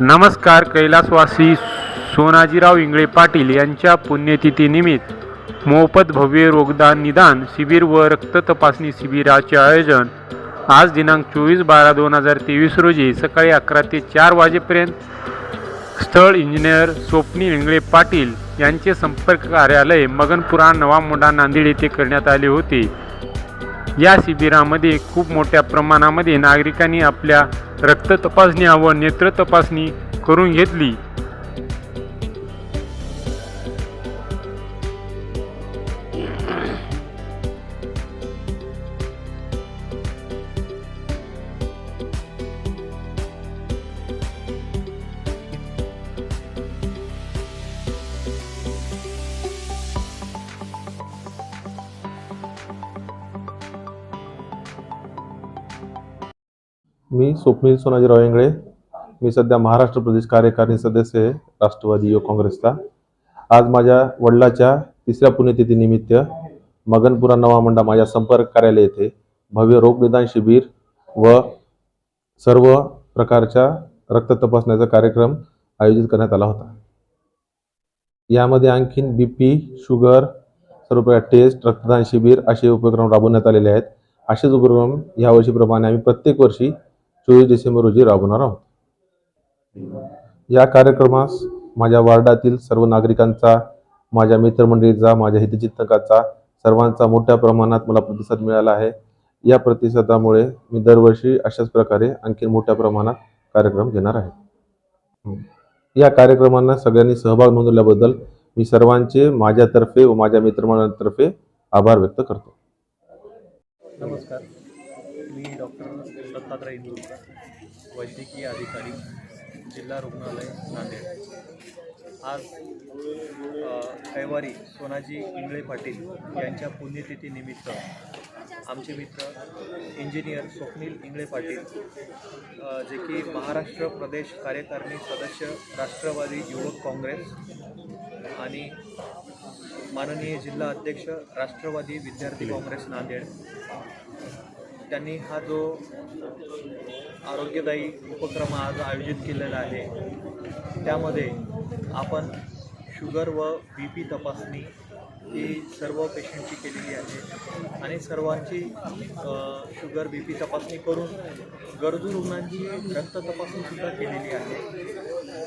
नमस्कार कैलासवासी सोनाजीराव इंगळे पाटील यांच्या पुण्यतिथीनिमित्त मोफत भव्य रोगदान निदान शिबिर व रक्त तपासणी शिबिराचे आयोजन आज दिनांक चोवीस बारा दोन हजार तेवीस रोजी सकाळी अकरा ते चार वाजेपर्यंत स्थळ इंजिनियर स्वप्नी इंगळे पाटील यांचे संपर्क कार्यालय मगनपुरा नवामोंडा नांदेड येथे करण्यात आले होते. या शिबिरामध्ये खूप मोठ्या प्रमाणामध्ये नागरिकांनी आपल्या रक्त तपासण्या व नेत्र तपासणी करून घेतली. मी स्वप्नील सोनाजीराव इंगळे मी सध्या महाराष्ट्र प्रदेश कार्यकारिणी सदस्य आहे राष्ट्रवादी युवक काँग्रेसचा. आज माझ्या वडिलाच्या तिसऱ्या पुण्यतिथीनिमित्त मगनपुरा नवामंडा माझ्या संपर्क कार्यालय येथे भव्य रोगनिदान शिबिर व सर्व प्रकारच्या रक्त तपासण्याचा कार्यक्रम आयोजित करण्यात आला होता. यामध्ये आणखीन बी पी शुगर सर्व प्रकार टेस्ट रक्तदान शिबिर असे उपक्रम राबवण्यात आलेले आहेत. असेच उपक्रम यावर्षीप्रमाणे आम्ही प्रत्येक वर्षी चोवीस डिसेंबर रोजी राबवणार आहोत. या कार्यक्रमास माझ्या वार्डातील सर्व नागरिकांचा माझ्या मित्रमंडळीचा माझ्या हितचिंतकाचा सर्वांचा मोठ्या प्रमाणात मला प्रतिसाद मिळाला आहे. या प्रतिसादामुळे मी दरवर्षी अशाच प्रकारे आणखी मोठ्या प्रमाणात कार्यक्रम घेणार आहे. या कार्यक्रमांना सगळ्यांनी सहभाग नोंदवल्याबद्दल मी सर्वांचे माझ्यातर्फे व माझ्या मित्रमंडळातर्फे आभार व्यक्त करतो. नमस्कार. मी डॉक्टर दत्तात्रय इंदुरकर वैद्यकीय अधिकारी जिल्हा रुग्णालय नांदेड. आज रविवारी सोनाजी इंगळे पाटील यांच्या पुण्यतिथीनिमित्त आमचे मित्र इंजिनियर स्वप्नील इंगळे पाटील जे की महाराष्ट्र प्रदेश कार्यकारिणी सदस्य राष्ट्रवादी युवक काँग्रेस आणि माननीय जिल्हा अध्यक्ष राष्ट्रवादी विद्यार्थी काँग्रेस नांदेड. त्यांनी हा जो आरोग्यदायी उपक्रम आज आयोजित केलेला आहे त्यामध्ये आपण शुगर व बी पी तपासणी ही सर्व पेशंटची केलेली आहे आणि सर्वांची शुगर बी पी तपासणी करून गरजू रुग्णांची रक्त तपासणीसुद्धा केलेली आहे.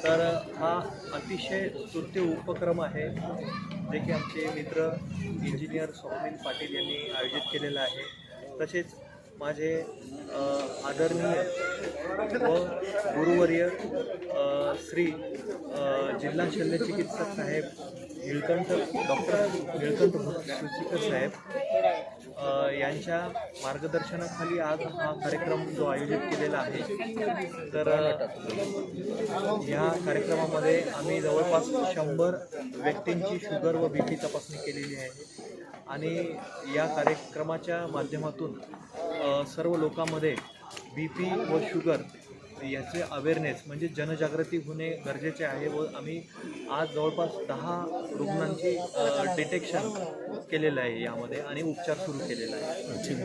तर हा अतिशय स्तुत्य उपक्रम आहे जे की आमचे मित्र इंजिनियर स्वप्नील पाटील यांनी आयोजित केलेला आहे. तसेच माझे आदरणीय व गुरुवर्य श्री जिल्हा शल्य चिकित्सक साहेब निळकंठ डॉक्टर निळकंठ सुचिकर साहेब यांच्या मार्गदर्शनाखाली आज हा कार्यक्रम जो आयोजित केलेला आहे. तर या कार्यक्रमामध्ये आम्ही जवळपास शंभर व्यक्तींची शुगर व बी पी तपासणी केलेली आहे. आणि या कार्यक्रमाच्या माध्यमातून सर्व लोकांमध्ये बी पी व शुगर याचे अवेअरनेस म्हणजे जनजागृती होणे गरजेचे आहे व आम्ही आज जवळपास दहा रुग्णांची डिटेक्शन केलेलं आहे यामध्ये आणि उपचार सुरू केलेला आहे.